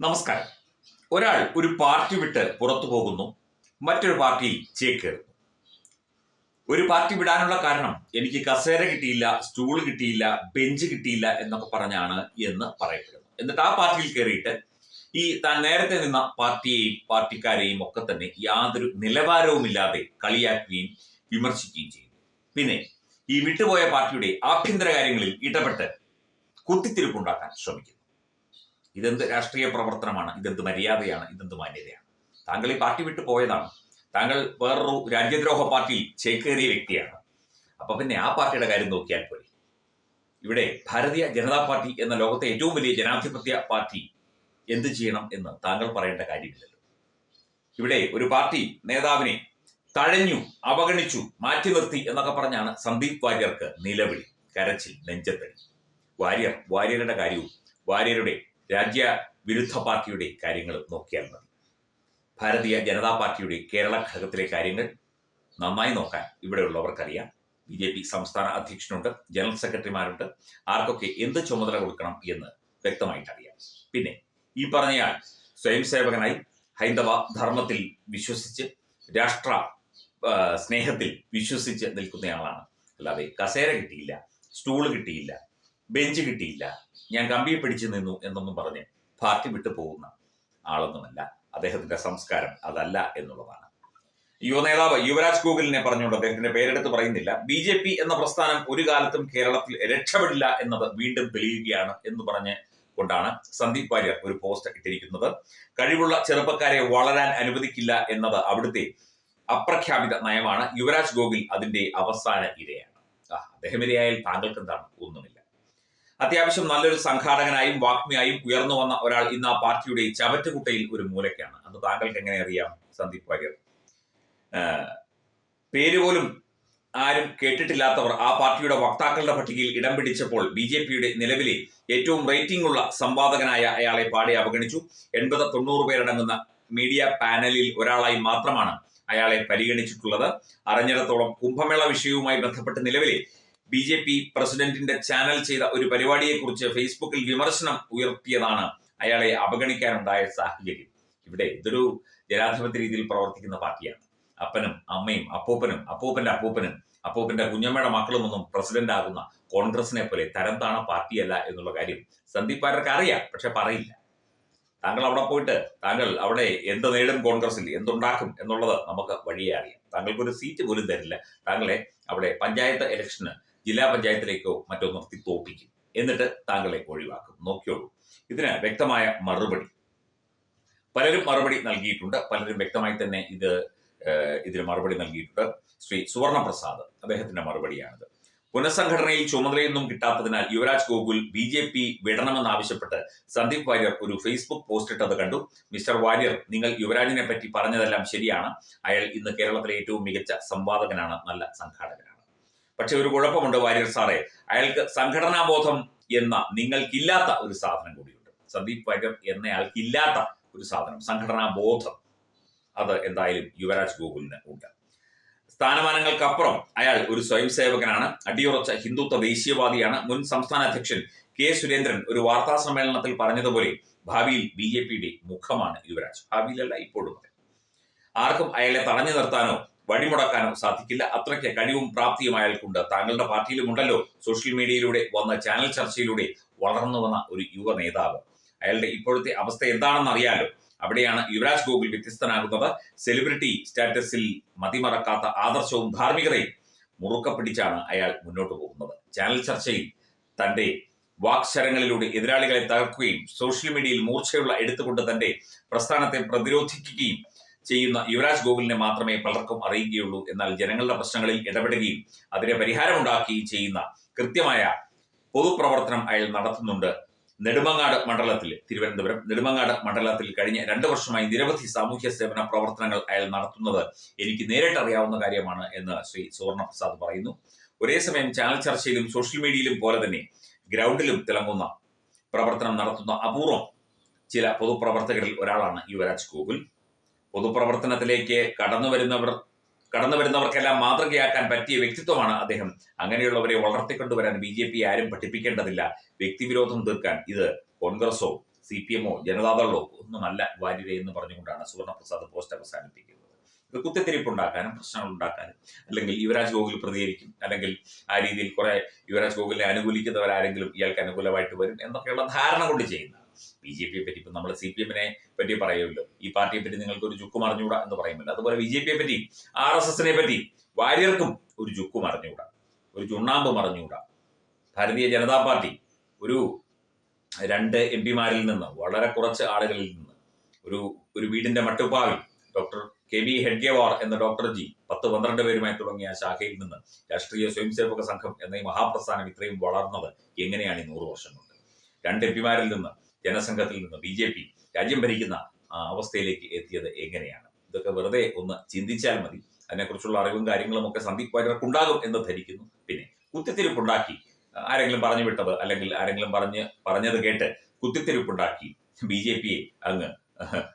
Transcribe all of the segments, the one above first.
നമസ്കാരം. ഒരാൾ ഒരു പാർട്ടി വിട്ട് പുറത്തു പോകുന്നു മറ്റൊരു പാർട്ടി ചേക്കേറുന്നു ഒരു പാർട്ടി വിടാനുള്ള കാരണം എനിക്ക് കസേര കിട്ടിയില്ല സ്റ്റൂൾ കിട്ടിയില്ല ബെഞ്ച് കിട്ടിയില്ല എന്നൊക്കെ പറഞ്ഞാണ് എന്ന് പറയപ്പെടുന്നു എന്നിട്ട് ആ പാർട്ടിയിൽ കയറിയിട്ട് ഈ താൻ നേരത്തെ നിന്ന പാർട്ടിയെയും പാർട്ടിക്കാരെയും ഒക്കെ തന്നെ യാതൊരു നിലവാരവുമില്ലാതെ കളിയാക്കുകയും വിമർശിക്കുകയും ചെയ്യുന്നു പിന്നെ ഈ വിട്ടുപോയ പാർട്ടിയുടെ ആഭ്യന്തര കാര്യങ്ങളിൽ ഇടപെട്ട് കുത്തിത്തിരിപ്പുണ്ടാക്കാൻ ശ്രമിക്കുന്നു. ഇതെന്ത് രാഷ്ട്രീയ പ്രവർത്തനമാണ്? ഇതെന്ത് മര്യാദയാണ്? ഇതെന്ത് മാന്യതയാണ്? താങ്കൾ ഈ പാർട്ടി വിട്ടു പോയതാണ്. താങ്കൾ വേറൊരു രാജ്യദ്രോഹ പാർട്ടി ചേക്കേറിയ വ്യക്തിയാണ്. അപ്പൊ പിന്നെ ആ പാർട്ടിയുടെ കാര്യം നോക്കിയാൽ പോരെ. ഇവിടെ ഭാരതീയ ജനതാ പാർട്ടി എന്ന ലോകത്തെ ഏറ്റവും വലിയ ജനാധിപത്യ പാർട്ടി എന്ത് ചെയ്യണം എന്ന് താങ്കൾ പറയേണ്ട കാര്യമില്ലല്ലോ. ഇവിടെ ഒരു പാർട്ടി നേതാവിനെ തഴഞ്ഞു അവഗണിച്ചു മാറ്റി നിർത്തി എന്നൊക്കെ പറഞ്ഞാണ് സന്ദീപ് വാര്യർക്ക് നിലവിളി. കരച്ചിൽ നെഞ്ചത്തടി. വാര്യർ വാര്യരുടെ കാര്യവും വാര്യരുടെ രാജ്യ വിരുദ്ധ പാർട്ടിയുടെ കാര്യങ്ങൾ നോക്കിയാൽ മതി. ഭാരതീയ ജനതാ പാർട്ടിയുടെ കേരള ഘടകത്തിലെ കാര്യങ്ങൾ നന്നായി നോക്കാൻ ഇവിടെയുള്ളവർക്കറിയാം. ബി ജെ പി സംസ്ഥാന അധ്യക്ഷനുണ്ട് ജനറൽ സെക്രട്ടറിമാരുണ്ട്. ആർക്കൊക്കെ എന്ത് ചുമതല കൊടുക്കണം എന്ന് വ്യക്തമായിട്ട് അറിയാം പിന്നെ ഈ പറഞ്ഞയാൾ സ്വയം സേവകനായി ഹൈന്ദവ ധർമ്മത്തിൽ വിശ്വസിച്ച് രാഷ്ട്ര സ്നേഹത്തിൽ വിശ്വസിച്ച് നിൽക്കുന്നയാളാണ്. അല്ലാതെ കസേര കിട്ടിയില്ല സ്റ്റൂൾ കിട്ടിയില്ല ബെഞ്ച് കിട്ടിയില്ല ഞാൻ കമ്പിയെ പിടിച്ചു നിന്നു എന്നൊന്നും പറഞ്ഞ് പാർട്ടി വിട്ടു പോകുന്ന ആളൊന്നുമല്ല. അദ്ദേഹത്തിന്റെ സംസ്കാരം അതല്ല എന്നുള്ളതാണ്. യുവ നേതാവ് യുവരാജ് ഗോകുലിനെ പറഞ്ഞുകൊണ്ട് അദ്ദേഹത്തിന്റെ പേരെടുത്ത് പറയുന്നില്ല. ബി ജെ പി എന്ന പ്രസ്ഥാനം ഒരു കാലത്തും കേരളത്തിൽ രക്ഷപ്പെടില്ല എന്നത് വീണ്ടും തെളിയുകയാണ് എന്ന് പറഞ്ഞ് കൊണ്ടാണ് സന്ദീപ് വാര്യർ ഒരു പോസ്റ്റ് ഇട്ടിരിക്കുന്നത്. കഴിവുള്ള ചെറുപ്പക്കാരെ വളരാൻ അനുവദിക്കില്ല എന്നത് അവിടുത്തെ അപ്രഖ്യാപിത നയമാണ്. യുവരാജ് ഗോകുൽ അതിന്റെ അവസാന ഇരയാണ്. അദ്ദേഹം ഇരയായാൽ താങ്കൾക്ക് എന്താണ് ഒന്നുമില്ല. അത്യാവശ്യം നല്ലൊരു സംഘാടകനായും വാഗ്മിയായും ഉയർന്നു വന്ന ഒരാൾ ഇന്ന് ആ പാർട്ടിയുടെ ചവറ്റുകുട്ടയിൽ ഒരു മൂലയ്ക്കാണ്. അത് താങ്കൾക്ക് എങ്ങനെ അറിയാം സന്ദീപ് വാര്യർ? പേര് പോലും ആരും കേട്ടിട്ടില്ലാത്തവർ ആ പാർട്ടിയുടെ വക്താക്കളുടെ പട്ടികയിൽ ഇടം പിടിച്ചപ്പോൾ ബി ജെ പിയുടെ നിലവിലെ ഏറ്റവും റേറ്റിംഗ് ഉള്ള സംവാദകനായ അയാളെ പാടെ അവഗണിച്ചു. എൺപത് തൊണ്ണൂറ് പേരടങ്ങുന്ന മീഡിയ പാനലിൽ ഒരാളായി മാത്രമാണ് അയാളെ പരിഗണിച്ചിട്ടുള്ളത്. അറിഞ്ഞിടത്തോളം കുംഭമേള വിഷയവുമായി ബന്ധപ്പെട്ട് നിലവിലെ ബി ജെ പി പ്രസിഡന്റിന്റെ ചാനൽ ചെയ്ത ഒരു പരിപാടിയെക്കുറിച്ച് ഫേസ്ബുക്കിൽ വിമർശനം ഉയർത്തിയതാണ് അയാളെ അവഗണിക്കാനുണ്ടായ സാഹചര്യം. ഇവിടെ ഇതൊരു ജനാധിപത്യ രീതിയിൽ പ്രവർത്തിക്കുന്ന പാർട്ടിയാണ്. അപ്പനും അമ്മയും അപ്പൂപ്പനും അപ്പൂപ്പന്റെ അപ്പൂപ്പനും അപ്പൂപ്പന്റെ കുഞ്ഞമ്മയുടെ മക്കളും ഒന്നും പ്രസിഡന്റ് ആകുന്ന കോൺഗ്രസിനെ പോലെ തരം താണ പാർട്ടിയല്ല എന്നുള്ള കാര്യം സന്ദീപ് പാരർക്ക് അറിയാം പക്ഷെ പറയില്ല. താങ്കൾ അവിടെ പോയിട്ട് താങ്കൾ അവിടെ എന്ത് നേടും കോൺഗ്രസിൽ എന്തുണ്ടാക്കും എന്നുള്ളത് നമുക്ക് വഴിയേ അറിയാം. താങ്കൾക്കൊരു സീറ്റ് പോലും തരില്ല. താങ്കളെ അവിടെ പഞ്ചായത്ത് ഇലക്ഷന് ജില്ലാ പഞ്ചായത്തിലേക്കോ മറ്റോ നിർത്തി തോപ്പിക്കും. എന്നിട്ട് താങ്കളെ ഒഴിവാക്കും. നോക്കിയോളൂ. ഇതിന് വ്യക്തമായ മറുപടി. പലരും മറുപടി നൽകിയിട്ടുണ്ട്. പലരും വ്യക്തമായി തന്നെ ഇത് ഇതിന് മറുപടി നൽകിയിട്ടുണ്ട്. ശ്രീ സുവർണപ്രസാദ് അദ്ദേഹത്തിന്റെ മറുപടിയാണിത്. പുനഃസംഘടനയിൽ ചുമതലയൊന്നും കിട്ടാത്തതിനാൽ Yuvraj Gokul B J P വിടണമെന്നാവശ്യപ്പെട്ട് Sandeep Warrier ഒരു ഫേസ്ബുക്ക് പോസ്റ്റ് ഇട്ടത് കണ്ടു. മിസ്റ്റർ വാര്യർ നിങ്ങൾ യുവരാജിനെ പറ്റി പറഞ്ഞതെല്ലാം ശരിയാണ്. അയാൾ ഇന്ന് കേരളത്തിലെ ഏറ്റവും മികച്ച സംവാദകനാണ് നല്ല സംഘാടകനാണ്. പക്ഷെ ഒരു കുഴപ്പമുണ്ട് വാര്യർ സാറേ. അയാൾക്ക് സംഘടനാ ബോധം എന്ന നിങ്ങൾക്കില്ലാത്ത ഒരു സാധനം കൂടിയുണ്ട്. സന്ദീപ് വാര്യർ എന്നയാൾക്കില്ലാത്ത ഒരു സാധനം സംഘടനാ ബോധം അത് എന്തായാലും യുവരാജ് ഗോകുലിന് ഉണ്ട്. സ്ഥാനമാനങ്ങൾക്കപ്പുറം അയാൾ ഒരു സ്വയം സേവകനാണ് അടിയുറച്ച ഹിന്ദുത്വ ദേശീയവാദിയാണ്. മുൻ സംസ്ഥാന അധ്യക്ഷൻ കെ സുരേന്ദ്രൻ ഒരു വാർത്താ സമ്മേളനത്തിൽ പറഞ്ഞതുപോലെ ഭാവിയിൽ ബി ജെ പിയുടെ മുഖമാണ് യുവരാജ്. ഭാവിയിലല്ല ഇപ്പോഴും ആർക്കും അയാളെ തടഞ്ഞു നിർത്താനോ വഴിമുടക്കാനോ സാധിക്കില്ല. അത്രയ്ക്ക് കഴിവും പ്രാപ്തിയും അയാൾക്കുണ്ട്. താങ്കളുടെ പാർട്ടിയിലുമുണ്ടല്ലോ സോഷ്യൽ മീഡിയയിലൂടെ വന്ന ചാനൽ ചർച്ചയിലൂടെ വളർന്നു വന്ന ഒരു യുവ നേതാവ്. അയാളുടെ ഇപ്പോഴത്തെ അവസ്ഥ എന്താണെന്ന് അറിയാലോ അവിടെയാണ് യുവരാജ് ഗോകുൽ വ്യത്യസ്തനാകുന്നത്. സെലിബ്രിറ്റി സ്റ്റാറ്റസിൽ മതിമറക്കാത്ത ആദർശവും ധാർമ്മികതയും മുറുക്ക പിടിച്ചാണ് അയാൾ മുന്നോട്ട് പോകുന്നത്. ചാനൽ ചർച്ചയിൽ തന്റെ വാക്ശരങ്ങളിലൂടെ എതിരാളികളെ തകർക്കുകയും സോഷ്യൽ മീഡിയയിൽ മൂർച്ചയുള്ള എടുത്തുകൊണ്ട് തന്റെ പ്രസ്ഥാനത്തെ പ്രതിരോധിക്കുകയും ചെയ്യുന്ന യുവരാജ് ഗോകുലിനെ മാത്രമേ പലർക്കും അറിയുകയുള്ളൂ. എന്നാൽ ജനങ്ങളുടെ പ്രശ്നങ്ങളിൽ ഇടപെടുകയും അതിന് പരിഹാരമുണ്ടാക്കുകയും ചെയ്യുന്ന കൃത്യമായ പൊതുപ്രവർത്തനം അയാൾ നടത്തുന്നുണ്ട്. നെടുമങ്ങാട് മണ്ഡലത്തിൽ തിരുവനന്തപുരം നെടുമങ്ങാട് മണ്ഡലത്തിൽ കഴിഞ്ഞ രണ്ട് വർഷമായി നിരവധി സാമൂഹ്യ സേവന പ്രവർത്തനങ്ങൾ അയാൾ നടത്തുന്നത് എനിക്ക് നേരിട്ട് അറിയാവുന്ന കാര്യമാണ് എന്ന് ശ്രീ സുവർണ പ്രസാദ് പറയുന്നു. ഒരേ സമയം ചാനൽ ചർച്ചയിലും സോഷ്യൽ മീഡിയയിലും പോലെ തന്നെ ഗ്രൗണ്ടിലും തിളങ്ങുന്ന പ്രവർത്തനം നടത്തുന്ന അപൂർവം ചില പൊതുപ്രവർത്തകരിൽ ഒരാളാണ് യുവരാജ് ഗോകുൽ. പൊതുപ്രവർത്തനത്തിലേക്ക് കടന്നു വരുന്നവർ കടന്നു വരുന്നവർക്കെല്ലാം മാതൃകയാക്കാൻ പറ്റിയ വ്യക്തിത്വമാണ് അദ്ദേഹം. അങ്ങനെയുള്ളവരെ വളർത്തിക്കൊണ്ടുവരാൻ ബി ജെ പി ആരും പഠിപ്പിക്കേണ്ടതില്ല. വ്യക്തിവിരോധം തീർക്കാൻ ഇത് കോൺഗ്രസോ സി പി എമ്മോ ജനതാദളോ ഒന്നുമല്ല വാര്യത എന്ന് പറഞ്ഞുകൊണ്ടാണ് സുവർണപ്രസാദ് പോസ്റ്റ് അവസാനിപ്പിക്കുന്നത്. ഇത് കുത്തിത്തിരിപ്പുണ്ടാക്കാനും പ്രശ്നങ്ങൾ ഉണ്ടാക്കാനും അല്ലെങ്കിൽ യുവരാജ് ഗോകുൽ പ്രതികരിക്കും അല്ലെങ്കിൽ ആ രീതിയിൽ കുറെ യുവരാജ് ഗോകുലിനെ അനുകൂലിക്കുന്നവരാരെങ്കിലും ഇയാൾക്ക് അനുകൂലമായിട്ട് വരും എന്നൊക്കെയുള്ള ധാരണ കൊണ്ട് ചെയ്യുന്നതാണ്. ബി ജെ പിയെ പറ്റി ഇപ്പം നമ്മൾ സി പി എമ്മിനെ പറ്റി പറയുമല്ലോ. ഈ പാർട്ടിയെ പറ്റി നിങ്ങൾക്ക് ഒരു ചുക്കും അറിഞ്ഞുകൂടാ എന്ന് പറയുമല്ലോ. അതുപോലെ ബി ജെ പിയെ പറ്റി ആർ എസ് എസിനെ പറ്റി വാര്യർക്കും ഒരു ചുക്കും അറിഞ്ഞുകൂടാ. ഒരു ചുണ്ണാമ്പ് അറിഞ്ഞുകൂടാ. ഭാരതീയ ജനതാ പാർട്ടി ഒരു രണ്ട് എം പിമാരിൽ നിന്ന് വളരെ കുറച്ച് ആളുകളിൽ നിന്ന് ഒരു ഒരു വീടിന്റെ മട്ടുപ്പാവിൽ ഡോക്ടർ കെ വി ഹെഡ്ഗേവാർ എന്ന ഡോക്ടർ ജി പത്ത് പന്ത്രണ്ട് പേരുമായി തുടങ്ങിയ ശാഖയിൽ നിന്ന് രാഷ്ട്രീയ സ്വയംസേവക സംഘം എന്ന ഈ മഹാപ്രസ്ഥാനം ഇത്രയും വളർന്നത് എങ്ങനെയാണ് ഈ നൂറ് വർഷം കൊണ്ട് രണ്ട് എം പിമാരിൽ നിന്ന് ജനസംഘത്തിൽ നിന്ന് ബി ജെ പി രാജ്യം ഭരിക്കുന്ന അവസ്ഥയിലേക്ക് എത്തിയത് എങ്ങനെയാണ്? ഇതൊക്കെ വെറുതെ ഒന്ന് ചിന്തിച്ചാൽ മതി. അതിനെക്കുറിച്ചുള്ള അറിവും കാര്യങ്ങളും ഒക്കെ സന്ദീപ് വാര്യർക്കുണ്ടാകും എന്ന് ധരിക്കുന്നു. പിന്നെ കുത്തിത്തിരിപ്പുണ്ടാക്കി ആരെങ്കിലും പറഞ്ഞു വിട്ടത് അല്ലെങ്കിൽ ആരെങ്കിലും പറഞ്ഞ് പറഞ്ഞത് കേട്ട് കുത്തിത്തിരിപ്പുണ്ടാക്കി ബി ജെ പിയെ അങ്ങ്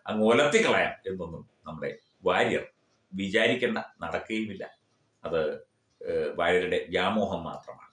അങ്ങ് ഒലത്തിക്കളയാം എന്നൊന്നും നമ്മുടെ വാര്യർ വിചാരിക്കേണ്ട നടക്കുകയുമില്ല. അത് വാര്യരുടെ വ്യാമോഹം മാത്രമാണ്.